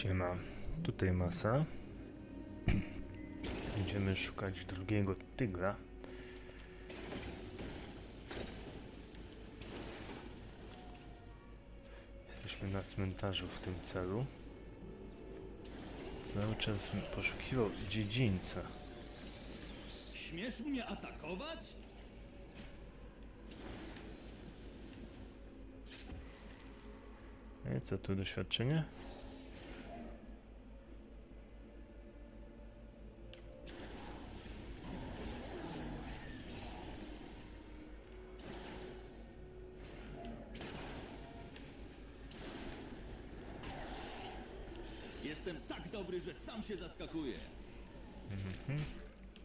Siema, tutaj masa. Będziemy szukać drugiego tygra. Jesteśmy na cmentarzu w tym celu. Cały czas poszukiwał dziedzińca. Śmiesz mnie atakować? E, co tu doświadczenie? Jestem tak dobry, że się zaskakuję.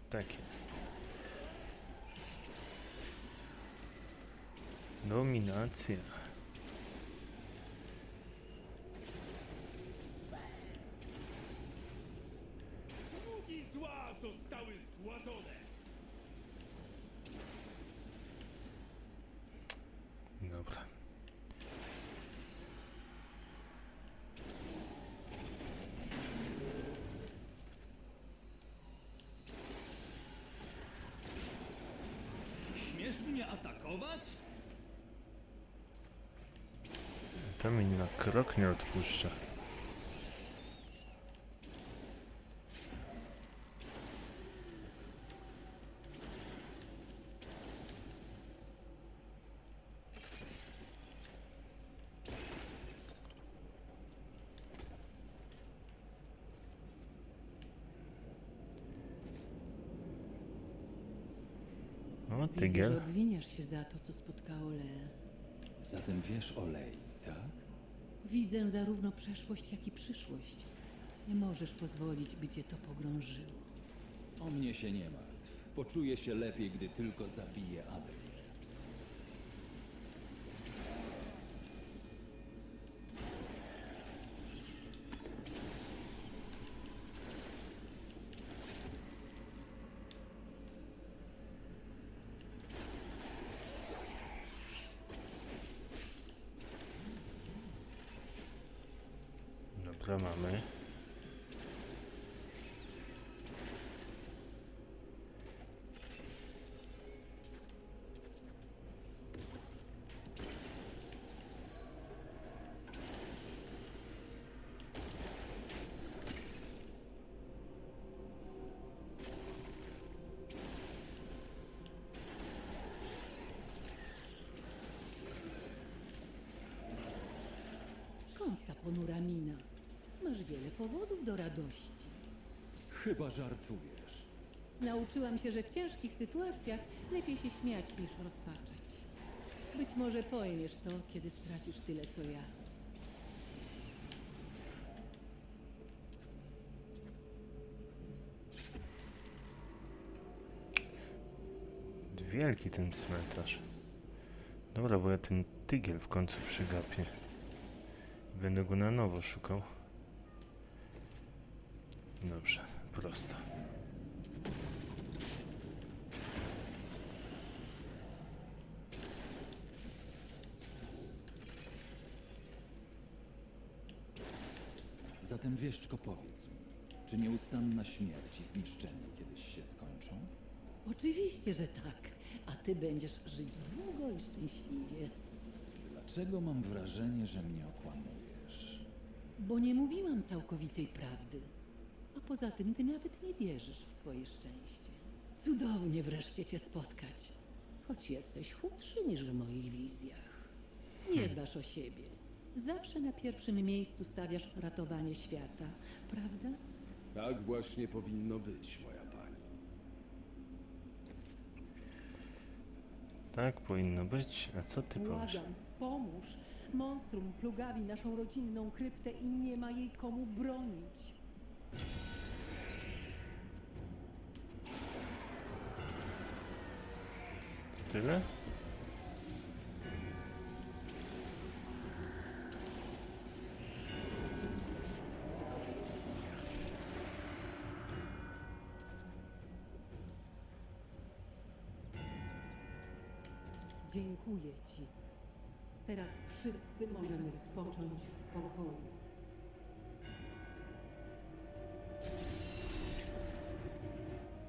Tak jest. Dominacja. Sługi zła zostały zgładzone! Dobra. Śmiesz mnie atakować? To mi na krok nie odpuszcza. O, Widzę, tygiel. że obwiniasz się za to, co spotkało Leę. Zatem wiesz o Lei, tak? Widzę zarówno przeszłość, jak i przyszłość. Nie możesz pozwolić, by cię to pogrążyło. O mnie się nie martw. Poczuję się lepiej, gdy tylko zabiję Adrię. Dobra, mamy. Skąd ta ponura mina? Masz wiele powodów do radości. Chyba żartujesz. Nauczyłam się, że w ciężkich sytuacjach lepiej się śmiać niż rozpaczać. Być może pojmiesz to, kiedy stracisz tyle, co ja. Wielki ten cmentarz. Dobra, bo ja ten tygiel w końcu przygapię. Będę go na nowo szukał. Dobrze, prosto. Zatem wieszczko powiedz mi, czy nieustanna śmierć i zniszczenie kiedyś się skończą? Oczywiście, że tak. A ty będziesz żyć długo i szczęśliwie. Dlaczego mam wrażenie, że mnie okłamujesz? Bo nie mówiłam całkowitej prawdy. Poza tym ty nawet nie wierzysz w swoje szczęście. Cudownie wreszcie cię spotkać. Choć jesteś chudszy niż w moich wizjach. Nie dbasz o siebie. Zawsze na pierwszym miejscu stawiasz ratowanie świata, prawda? Tak właśnie powinno być, moja pani. Tak powinno być. A co ty powiesz? Błagam, pomóż. Monstrum plugawi naszą rodzinną kryptę i nie ma jej komu bronić. tyle. Dziękuję ci. Teraz wszyscy możemy spocząć w pokoju.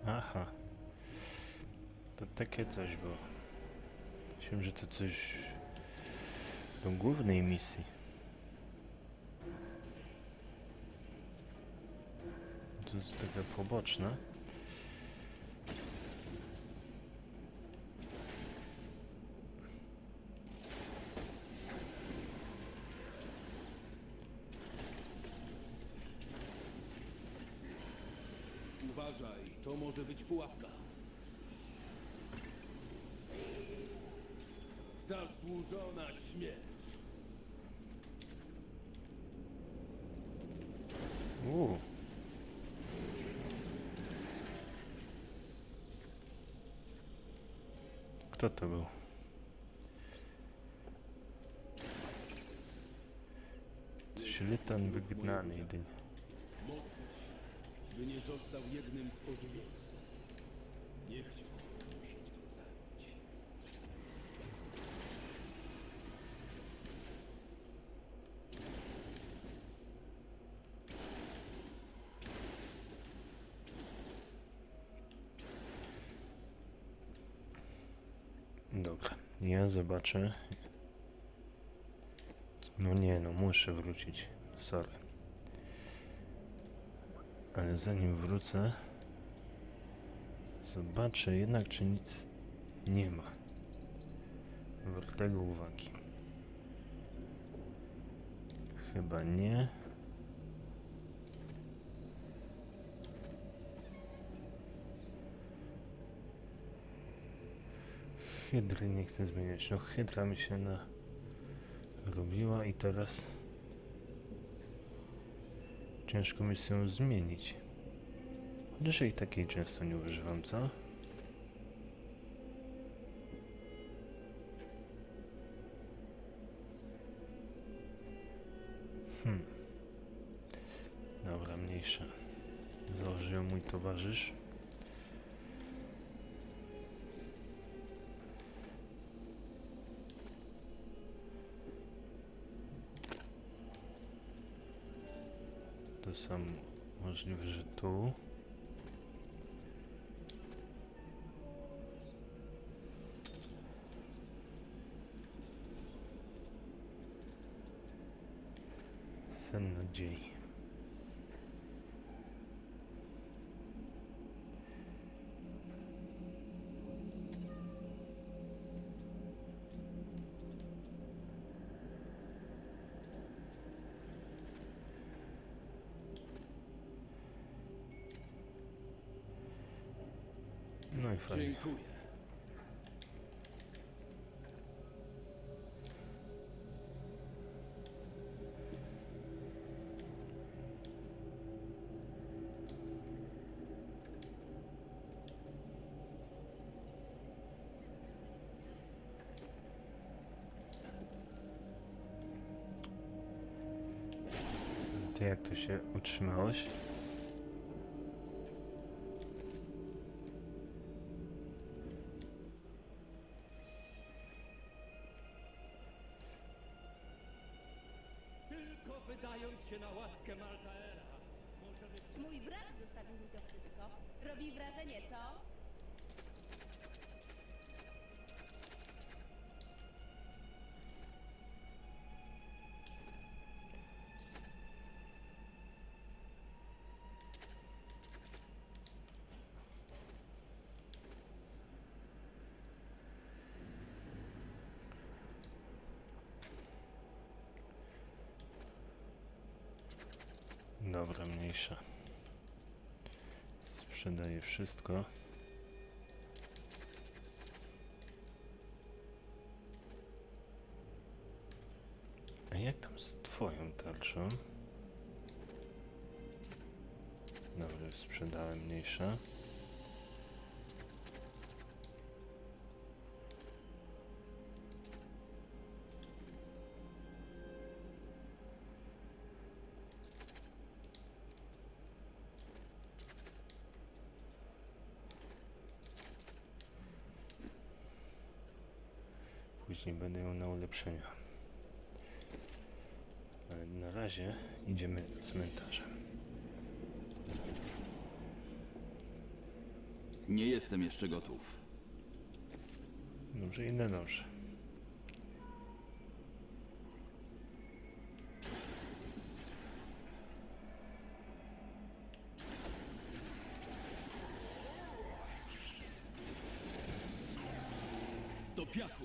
Aha. To takie coś było. Myślałem, że to coś do głównej misji. To jest taka poboczna. Uważaj, to może być pułapka. Zasłużona śmierć. Uuu. Kto to był? Szlitan wygnany jedynie. Modlę się, by nie został jednym z ożywieńców. Nie chciałbym musieć go zabić. Dobra, ja zobaczę. No nie, no muszę wrócić. Sorry. Ale zanim wrócę, zobaczę jednak, czy nic nie ma. Wartego uwagi. Chyba nie. Hydry nie chcę zmieniać. No hydra mi się na robiła i teraz ciężko mi się ją zmienić. Jej takiej często nie używam, co? Hmm. Dobra, mniejsza. Założył mój towarzysz. To sam możliwe, że tu. Sen nadziei. Fajnie. Dziękuję. Ty jak się utrzymałeś? Wszystko. A jak tam z twoją tarczą? Dobra, sprzedałem mniejsza. Będę ją na ulepszenia. Ale na razie idziemy cmentarzem. Nie jestem jeszcze gotów. Dobrze, inne noże. Do piachu!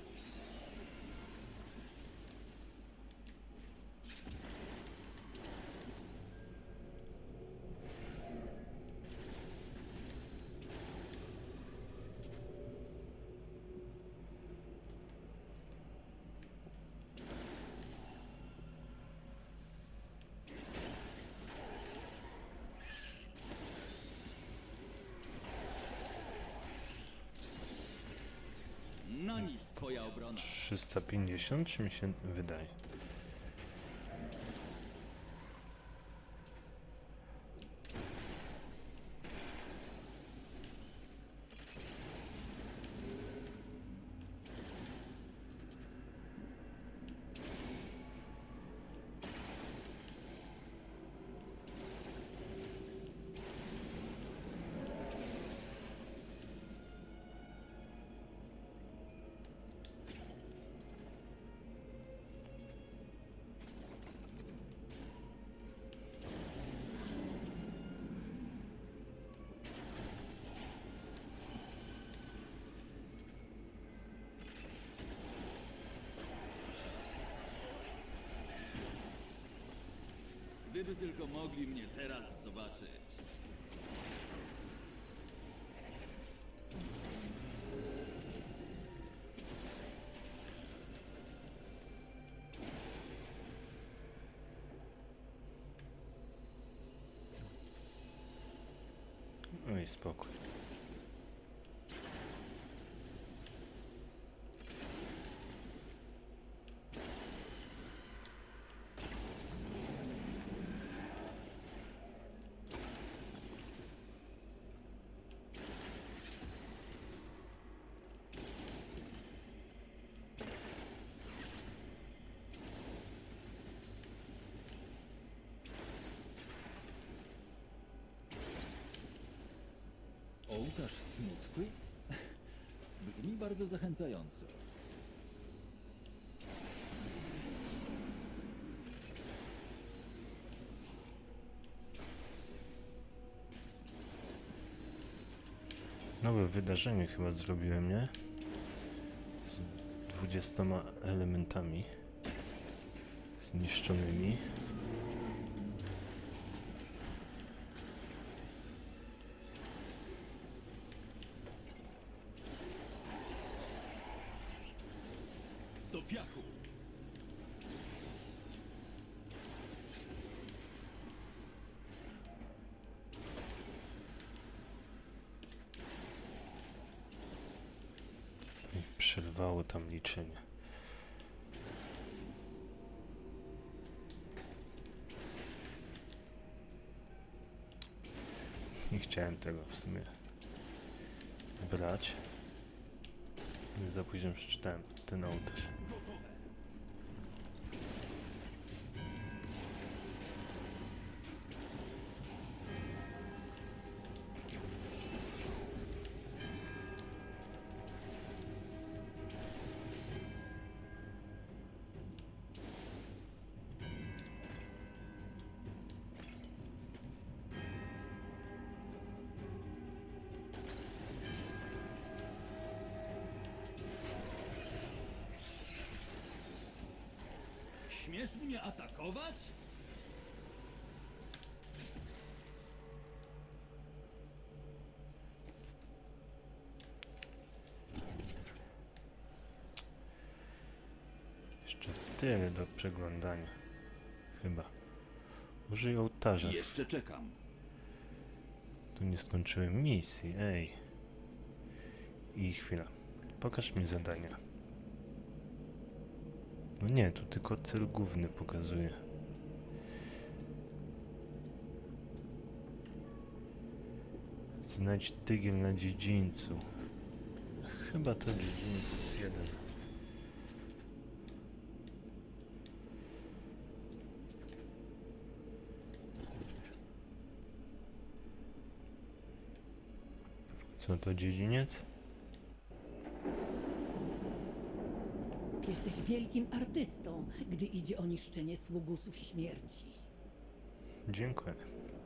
Na nic twoja obrona. 350, czy mi się wydaje? Gdyby tylko mogli mnie teraz zobaczyć. No i spokój. Ołtarz smutku? Brzmi bardzo zachęcająco. Nowe wydarzenie chyba zrobiłem, nie? Z 20 elementami zniszczonymi. Piachu! Przerwało tam liczenie. Nie chciałem tego w sumie brać. Za późno przeczytałem ten ołtarz. Śmiesz mnie atakować? Jeszcze tyle do przeglądania. Chyba. Użyj ołtarza. Jeszcze czekam. Tu nie skończyłem misji, ej. I chwila. Pokaż mi zadania. No nie, tu tylko cel główny pokazuje. Znajdź tygiel na dziedzińcu. Chyba to dziedziniec jeden. Co to dziedziniec? Jesteś wielkim artystą, gdy idzie o niszczenie sługusów śmierci. Dziękuję.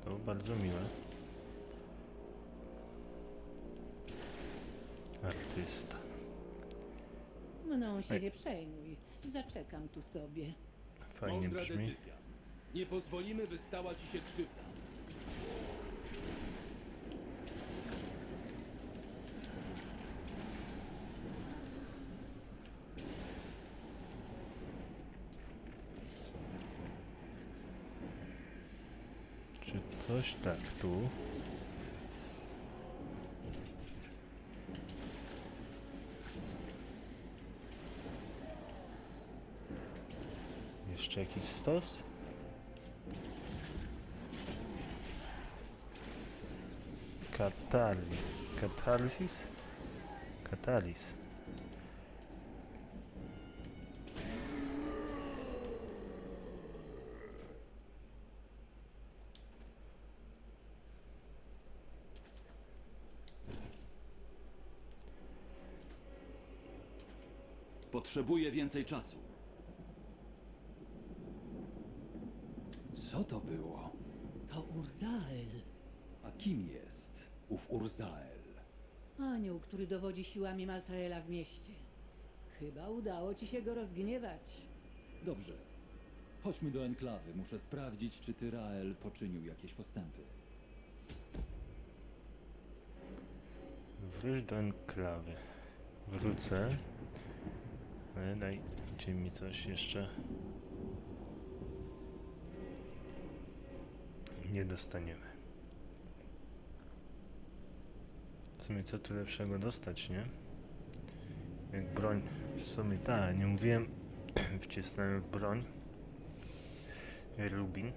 To bardzo miłe. Artysta. Mną się Ej. nie przejmuj. Zaczekam tu sobie. Fajnie Mądra brzmi. decyzja. Nie pozwolimy, by stała ci się krzywda. Czy coś tak tu? Jeszcze jakiś stos? Katali. Katarsis? Katalis. Potrzebuję więcej czasu. Co to było? To Urzael. A kim jest ów Urzael? Anioł, który dowodzi siłami Maltaela w mieście. Chyba udało ci się go rozgniewać. Dobrze. Chodźmy do enklawy. Muszę sprawdzić, czy Tyrael poczynił jakieś postępy. Wróć do enklawy. Wrócę. Ale dajcie mi coś jeszcze. Nie dostaniemy. W sumie co tu lepszego dostać, nie? Jak broń. W sumie tak, nie mówiłem. Wcisnąłem w broń. Rubin.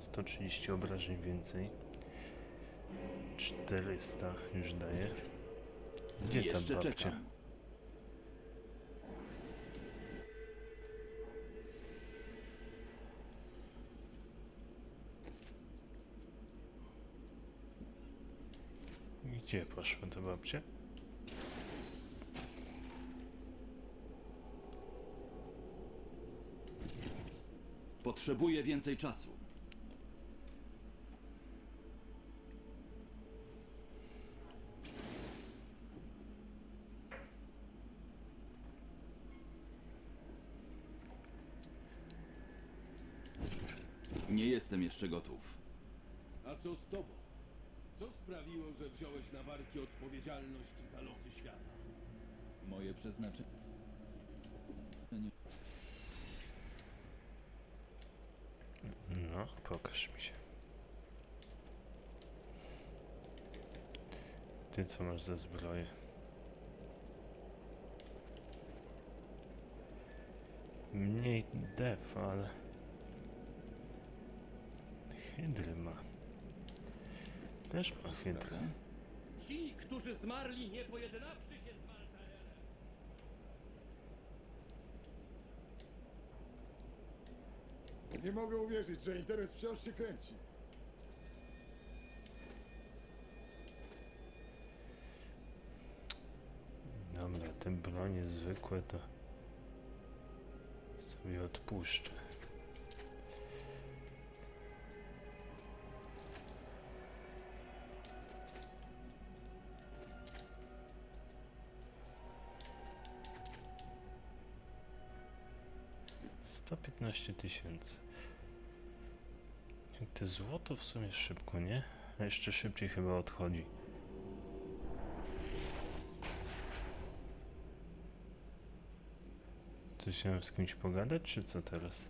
130 obrażeń więcej. 400 już daje. Gdzie ta babcia? czekam. Gdzie poszła ta babcia? Potrzebuję więcej czasu. Nie jestem jeszcze gotów. A co z tobą? Co sprawiło, że wziąłeś na barki odpowiedzialność za losy świata? Moje przeznaczenie. Nie. No, pokaż mi się. Ty co masz za zbroję? Mniej def, ale... Hydry ma. Też. Prawda? Ci, którzy zmarli, nie pojednawszy się z Maltaelem. Nie mogę uwierzyć, że interes wciąż się kręci. Dobra, te bronie zwykłe to sobie odpuszczę. Sto piętnaście tysięcy. Jak te złoto w sumie szybko, nie? A jeszcze szybciej chyba odchodzi. Coś miałem z kimś pogadać, czy co teraz?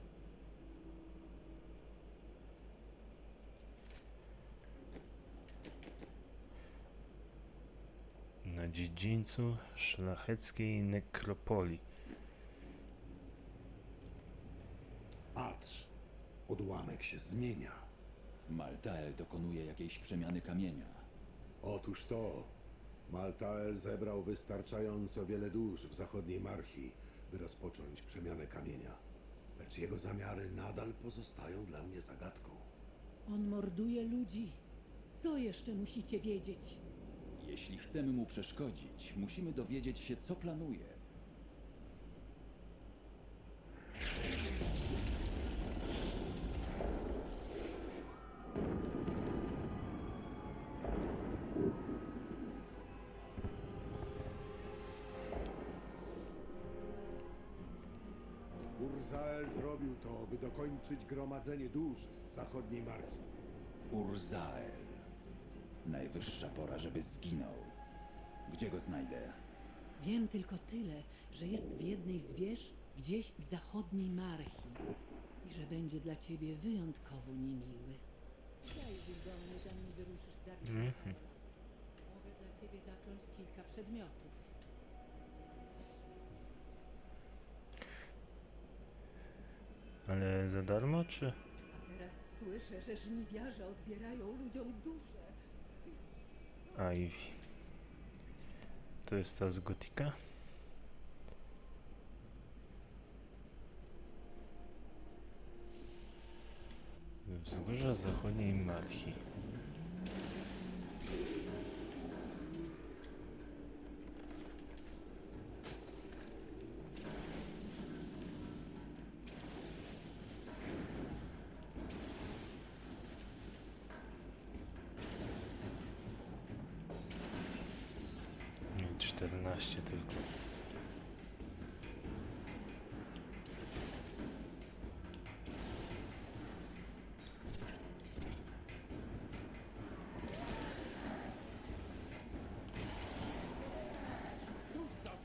Na dziedzińcu szlacheckiej nekropolii. Patrz, odłamek się zmienia. Maltael dokonuje jakiejś przemiany kamienia. Otóż to, Maltael zebrał wystarczająco wiele dusz w zachodniej Marchi, by rozpocząć przemianę kamienia. Lecz jego zamiary nadal pozostają dla mnie zagadką. On morduje ludzi. Co jeszcze musicie wiedzieć? Jeśli chcemy mu przeszkodzić, musimy dowiedzieć się, co planuje. Dokończyć gromadzenie dusz z zachodniej Marchi. Urzael. Najwyższa pora, żeby zginął. Gdzie go znajdę? Wiem tylko tyle, że jest w jednej z wież gdzieś w zachodniej Marchi i że będzie dla ciebie wyjątkowo niemiły. Zajrzyj do mnie, zanim wyruszysz zabić Mhm. Mogę dla ciebie zakląć kilka przedmiotów. Ale za darmo, czy? A teraz słyszę, że żniwiarze odbierają ludziom duszę. Ivy. To jest ta z Gotika? Wzgórza zachodniej Marchi. Nie, 14 tylko.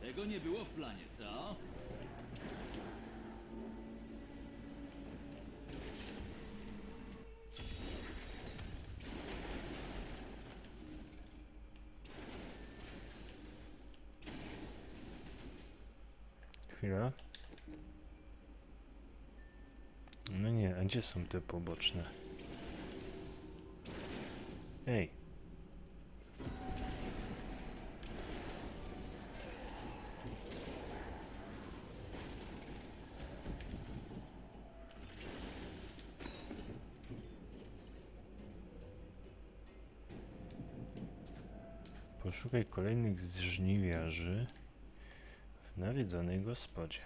Tego nie było w planie, co? Chwila. No nie, a gdzie są te poboczne? Ej. Poszukaj kolejnych żniwiarzy nawiedzonej gospodzie.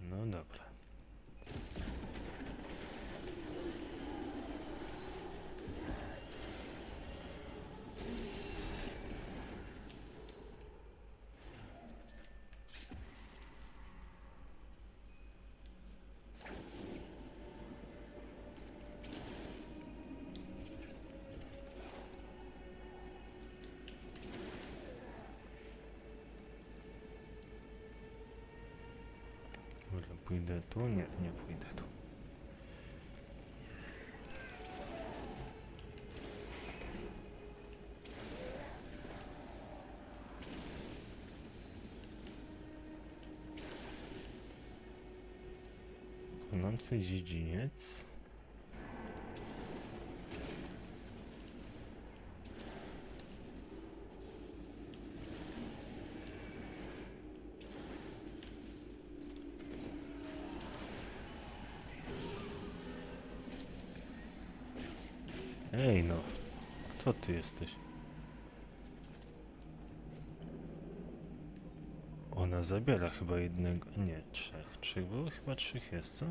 No dobra. Dobra, pójdę tu? Nie, nie pójdę tu. Płonący dziedziniec. Ej no, kto ty jesteś? Ona zabiera chyba jednego, nie, trzech. Trzech było? Chyba trzech jest, co?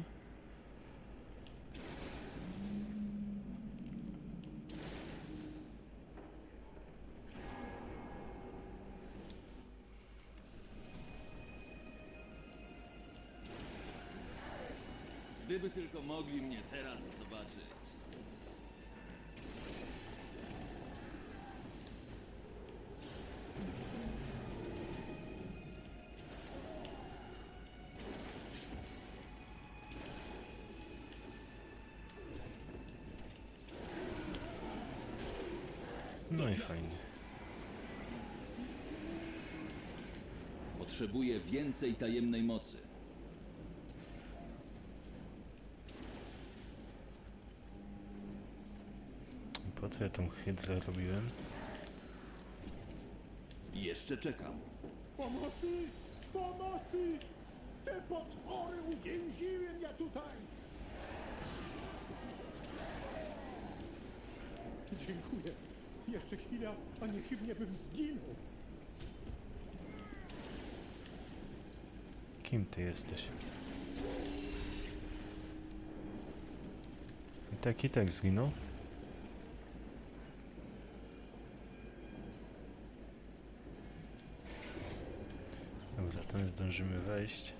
Mogli mnie teraz zobaczyć. No i fajnie. Potrzebuję więcej tajemnej mocy. Ja tą hydrę robiłem? Jeszcze czekam. Pomocy! Pomocy! Te potwory uwięziły mnie tutaj! Dziękuję. Jeszcze chwila, a niechybnie bym zginął. Kim ty jesteś? I tak i tak zginął. Dobra, tam zdążymy wejść.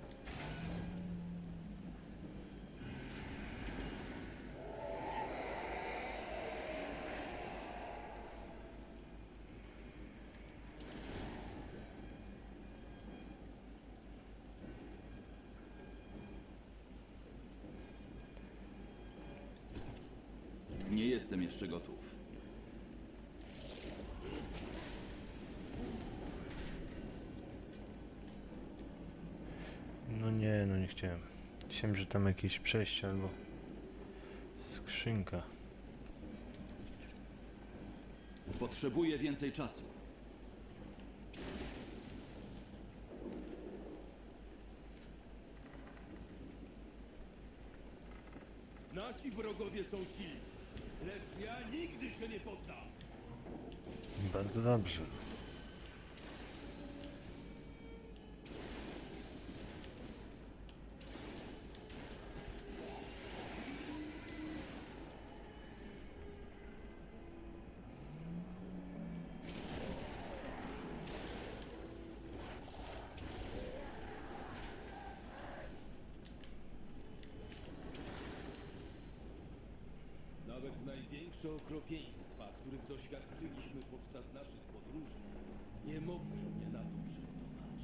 Nie jestem jeszcze gotów. No chciałem. Chciałem, że tam jakieś przejście albo skrzynka. Potrzebuję więcej czasu. Nasi wrogowie są silni, lecz ja nigdy się nie poddam. Bardzo dobrze. Nawet największe okropieństwa, których doświadczyliśmy podczas naszych podróży, nie mogły mnie na to przygotować.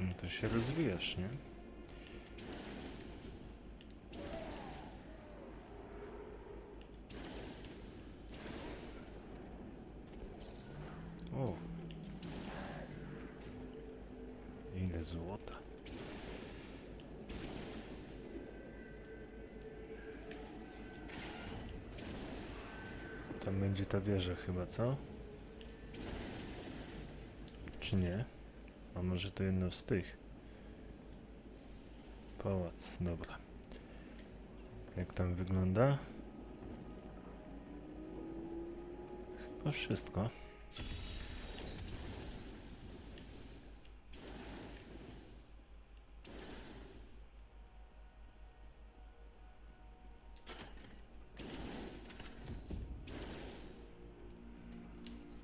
No to się rozwijasz, nie? O. Ile złota. Tam będzie ta wieża chyba, co? Czy nie? A może to jedno z tych? Pałac, dobra. Jak tam wygląda? Chyba wszystko.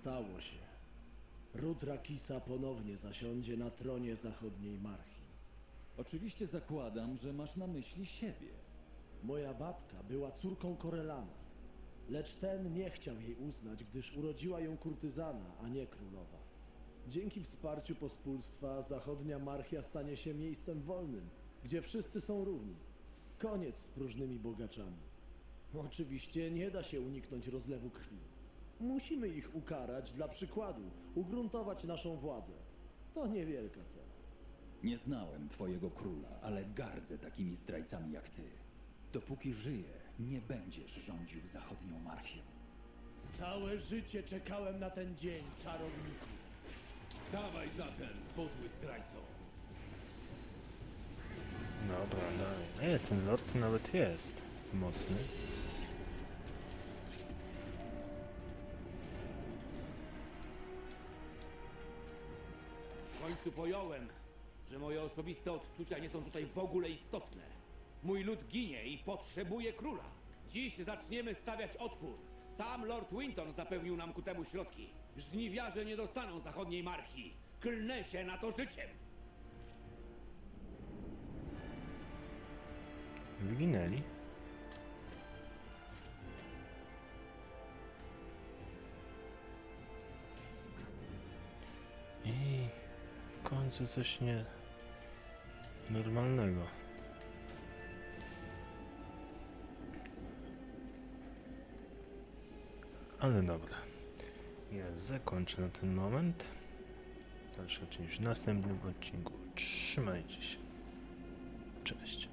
Stało się. Rudrakisa ponownie zasiądzie na tronie zachodniej Marchi. Oczywiście zakładam, że masz na myśli siebie. Moja babka była córką Korelana, lecz ten nie chciał jej uznać, gdyż urodziła ją kurtyzana, a nie królowa. Dzięki wsparciu pospólstwa zachodnia Marchia stanie się miejscem wolnym, gdzie wszyscy są równi. Koniec z próżnymi bogaczami. Oczywiście nie da się uniknąć rozlewu krwi. Musimy ich ukarać dla przykładu, ugruntować naszą władzę. To niewielka cena. Nie znałem twojego króla, ale gardzę takimi zdrajcami jak ty. Dopóki żyję, nie będziesz rządził zachodnią marchią. Całe życie czekałem na ten dzień, czarowniku. Stawaj zatem, podły zdrajco. Dobra, dalej. Nie, ten lord nawet jest mocny. Końcu pojąłem, że moje osobiste odczucia nie są tutaj w ogóle istotne. Mój lud ginie i potrzebuje króla. Dziś zaczniemy stawiać odpór. Sam Lord Winton zapewnił nam ku temu środki. Żniwiarze nie dostaną zachodniej marchi. Klnę się na to życiem. Wyginęli. Końcu coś nie normalnego. Ale dobra. Ja zakończę na ten moment. Dalsza część w następnym odcinku. Trzymajcie się. Cześć.